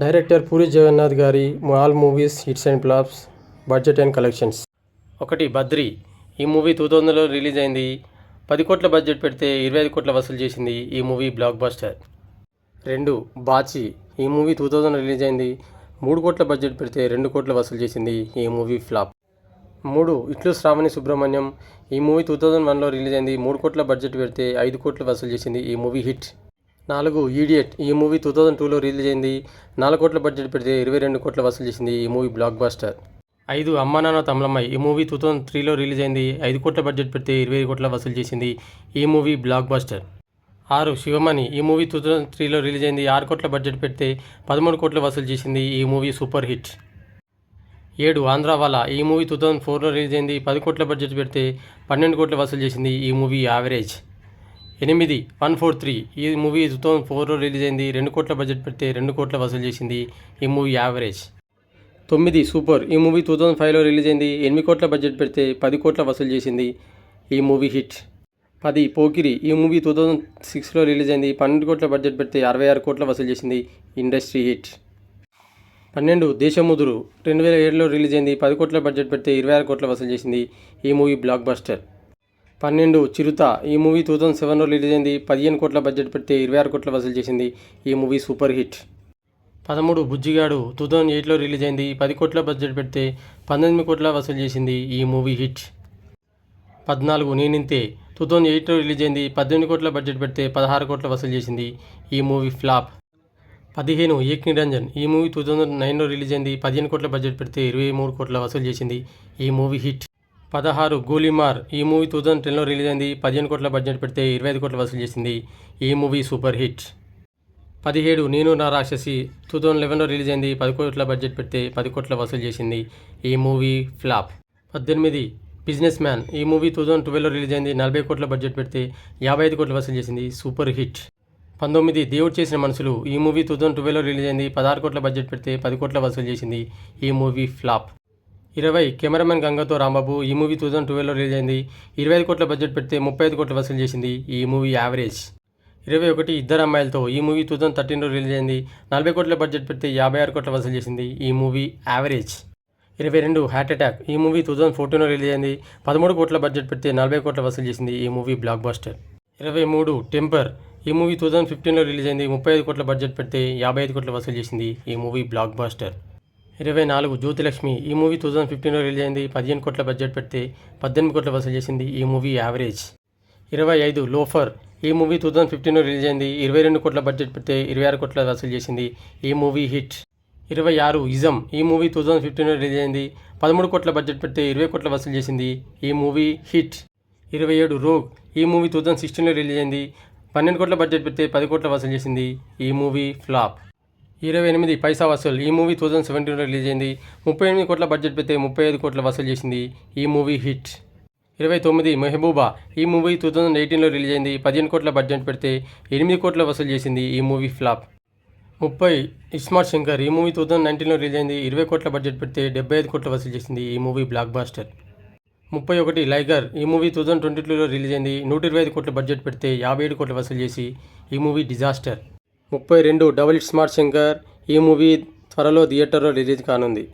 Director Puri Jagannadh గారి all movies hits and flops budget and collections. ఒకటి బద్రి. ఈ మూవీ టూ థౌజండ్లో రిలీజ్ అయింది. పది కోట్ల బడ్జెట్ పెడితే ఇరవై ఐదు కోట్ల వసూలు చేసింది ఈ మూవీ బ్లాక్ బస్టర్. రెండు బాచి. ఈ మూవీ టూ థౌజండ్ రిలీజ్ అయింది. మూడు కోట్ల బడ్జెట్ పెడితే రెండు కోట్ల వసూలు చేసింది ఈ మూవీ ఫ్లాప్. మూడు ఇట్లు శ్రావణి సుబ్రహ్మణ్యం. ఈ మూవీ టూ థౌజండ్ వన్లో రిలీజ్ అయింది. మూడు కోట్ల బడ్జెట్ పెడితే ఐదు కోట్లు వసూలు చేసింది ఈ మూవీ హిట్. నాలుగు ఈడియట్ ఈ మూవీ టూ థౌజండ్ టూలో రిలీజ్ అయింది. నాలుగు కోట్ల బడ్జెట్ పెడితే ఇరవై రెండు కోట్ల వసూలు చేసింది ఈ మూవీ బ్లాక్ బాస్టర్. ఐదు అమ్మా నాన్న తమిళమ్మాయి ఈ మూవీ టూ థౌజండ్ త్రీలో రిలీజ్ అయింది. ఐదు కోట్ల బడ్జెట్ పెడితే ఇరవై కోట్ల వసూలు చేసింది ఈ మూవీ బ్లాక్ బాస్టర్. ఆరు శివమణి ఈ మూవీ టూ థౌజండ్ త్రీలో రిలీజ్ అయింది. ఆరు కోట్ల బడ్జెట్ పెడితే పదమూడు కోట్ల వసూలు చేసింది ఈ మూవీ సూపర్ హిట్. ఏడు ఆంధ్రావాలా ఈ మూవీ టూ థౌజండ్ ఫోర్లో రిలీజ్ అయింది. పది కోట్ల బడ్జెట్ పెడితే పన్నెండు కోట్ల వసూలు చేసింది ఈ మూవీ యావరేజ్. ఎనిమిది వన్ ఫోర్ త్రీ. ఈ మూవీ టూ థౌజండ్ ఫోర్లో రిలీజ్ అయింది. రెండు కోట్ల బడ్జెట్ పెడితే రెండు కోట్ల వసూలు చేసింది ఈ మూవీ యావరేజ్. తొమ్మిది సూపర్. ఈ మూవీ టూ థౌజండ్ ఫైవ్లో రిలీజ్ అయింది. ఎనిమిది కోట్ల బడ్జెట్ పెడితే పది కోట్ల వసూలు చేసింది ఈ మూవీ హిట్. పది పోకిరి. ఈ మూవీ టూ థౌజండ్ సిక్స్లో రిలీజ్ అయింది. పన్నెండు కోట్ల బడ్జెట్ పెడితే అరవై ఆరు కోట్ల వసూలు చేసింది ఇండస్ట్రీ హిట్. పన్నెండు దేశముదురు. రెండు వేల ఏడులో రిలీజ్ అయింది. పది కోట్ల బడ్జెట్ పెడితే ఇరవై ఆరు కోట్ల వసూలు చేసింది ఈ మూవీ బ్లాక్ బస్టర్ పన్నెండు చిరుత. ఈ మూవీ టూ థౌజండ్ సెవెన్లో రిలీజ్ అయింది. పదిహేను కోట్ల బడ్జెట్ పెడితే ఇరవై ఆరు కోట్ల వసూలు చేసింది. ఈ మూవీ సూపర్ హిట్. పదమూడు బుజ్జిగాడు టూ థౌజండ్ ఎయిట్లో రిలీజ్ అయింది. పది కోట్ల బడ్జెట్ పెడితే పంతొమ్మిది కోట్ల వసూలు చేసింది ఈ మూవీ హిట్. పద్నాలుగు నేనింతే టూ థౌజండ్ ఎయిట్లో రిలీజ్ అయింది. పద్దెనిమిది కోట్ల బడ్జెట్ పెడితే పదహారు కోట్ల వసూలు చేసింది ఈ మూవీ ఫ్లాప్. పదిహేను ఏక్ నిరంజన్ ఈ మూవీ టూ థౌజండ్ నైన్లో రిలీజ్ అయింది. పదిహేను కోట్ల బడ్జెట్ పెడితే ఇరవై మూడు కోట్ల వసూలు చేసింది ఈ మూవీ హిట్. పదహారు గోలీమార్ ఈ మూవీ టూ థౌజండ్ టెన్లో రిలీజ్ అయింది. పదిహేను కోట్ల బడ్జెట్ పెడితే ఇరవై ఐదు కోట్ల వసూలు చేసింది. ఈ మూవీ సూపర్ హిట్. పదిహేడు నేను నా రాక్షసి టూ థౌజండ్ లెవెన్లో రిలీజ్ అయింది. పది కోట్ల బడ్జెట్ పెడితే పది కోట్ల వసూలు చేసింది. ఈ మూవీ ఫ్లాప్. పద్దెనిమిది బిజినెస్ మ్యాన్ ఈ మూవీ టూ థౌజండ్ ట్వెల్వ్లో రిలీజ్ అయింది. నలభై కోట్ల బడ్జెట్ పెడితే యాభై ఐదు కోట్ల వసూలు చేసింది. Super hit. పంతొమ్మిది దేవుడు చేసిన మనుషులు ఈ మూవీ టూ థౌజండ్ ట్వెల్వ్లో రిలీజ్ అయింది. పదహారు కోట్ల బడ్జెట్ పెడితే పది కోట్ల వసూలు చేసింది. ఈ మూవీ ఫ్లాప్. ఇరవై కెమెరామెన్ గంగతో రాంబాబు ఈ మూవీ టూ థౌజండ్ ట్వెల్వ్లో రిలీజ్ అయింది ఇరవై ఐదు కోట్ల బడ్జెట్ పెడితే ముప్పై ఐదు కోట్ల వసూలు చేసింది ఈ మూవీ యావరేజ్. ఇరవై ఒకటి ఇద్దరు అమ్మాయిలతో ఈ మూవీ టూ థౌజండ్ థర్టీన్లో రిలీజ్ అయింది నలభై కోట్ల బడ్జెట్ పెడితే యాభై ఆరు కోట్ల వసూలు చేసింది ఈ మూవీ యావరేజ్. ఇరవై రెండు హార్ట్ అటాక్ ఈ మూవీ టూ థౌజండ్ ఫోర్టీన్లో రిలీజ్ అయింది పదమూడు కోట్ల బడ్జెట్ పెడితే నలభై కోట్ల వసూలు చేసింది ఈ మూవీ బ్లాక్ బాస్టర్. ఇరవై మూడు టెంపర్ ఈ మూవీ టూ థౌజండ్ ఫిఫ్టీన్లో రిలీజ్ అయింది ముప్పై ఐదు కోట్ల బడ్జెట్ పెడితే యాభై ఐదు కోట్ల వసూలు చేసింది ఈ మూవీ బ్లాక్ బాస్టర్. ఇరవై నాలుగు జ్యోతిలక్ష్మి. ఈ మూవీ టూ థౌజండ్ ఫిఫ్టీన్లో రిలీజ్ అయింది. పదిహేను కోట్ల బడ్జెట్ పెడితే పద్దెనిమిది కోట్ల వసూలు చేసింది ఈ మూవీ యావరేజ్. ఇరవై ఐదు లోఫర్. ఈ మూవీ టూ థౌజండ్ ఫిఫ్టీన్లో రిలీజ్ అయింది. ఇరవై రెండు కోట్ల బడ్జెట్ పెడితే ఇరవై ఆరు కోట్ల వసూలు చేసింది ఈ మూవీ హిట్. ఇరవై ఆరు ఇజం. ఈ మూవీ టూ థౌజండ్ ఫిఫ్టీన్లో రిలీజ్ అయింది. పదమూడు కోట్ల బడ్జెట్ పెడితే ఇరవై కోట్ల వసూలు చేసింది ఈ మూవీ హిట్. ఇరవై ఏడు రోగ్. ఈ మూవీ టూ థౌజండ్ సిక్స్టీన్లో రిలీజ్ అయింది. పన్నెండు కోట్ల బడ్జెట్ పెడితే పది కోట్ల వసూలు చేసింది ఈ మూవీ ఫ్లాప్. ఇరవై ఎనిమిది పైసా వసూల్. ఈ మూవీ టూ థౌజండ్ సెవెంటీన్లో రిలీజ్ అయింది. ముప్పై ఎనిమిది కోట్ల బడ్జెట్ పెడితే ముప్పై ఐదు కోట్ల వసూలు చేసింది ఈ మూవీ హిట్. ఇరవై తొమ్మిది మెహబూబా. ఈ మూవీ టూ థౌజండ్ ఎయిటీన్లో రిలీజ్ అయింది. పదిహేను కోట్ల బడ్జెట్ పెడితే ఎనిమిది కోట్ల వసూలు చేసింది ఈ మూవీ ఫ్లాప్. ముప్పై ఇస్మార్ట్ శంకర్. ఈ మూవీ టూ థౌజండ్ నైన్టీన్లో రిలీజ్ అయింది. ఇరవై కోట్ల బడ్జెట్ పెడితే డెబ్బై ఐదు కోట్ల వసూలు చేసింది ఈ మూవీ బ్లాక్ బాస్టర్ ముప్పై ఒకటి లైగర్. ఈ మూవీ టూ థౌజండ్ ట్వంటీ టూలో రిలీజ్ అయింది. నూట ఇరవై ఐదు కోట్ల బడ్జెట్ పెడితే యాభై ఏడు కోట్ల వసూలు చేసి ఈ మూవీ డిజాస్టర్. ముప్పై రెండు డబుల్ స్మార్ట్ శంకర్ ఈ మూవీ త్వరలో థియేటర్లో రిలీజ్ కానుంది.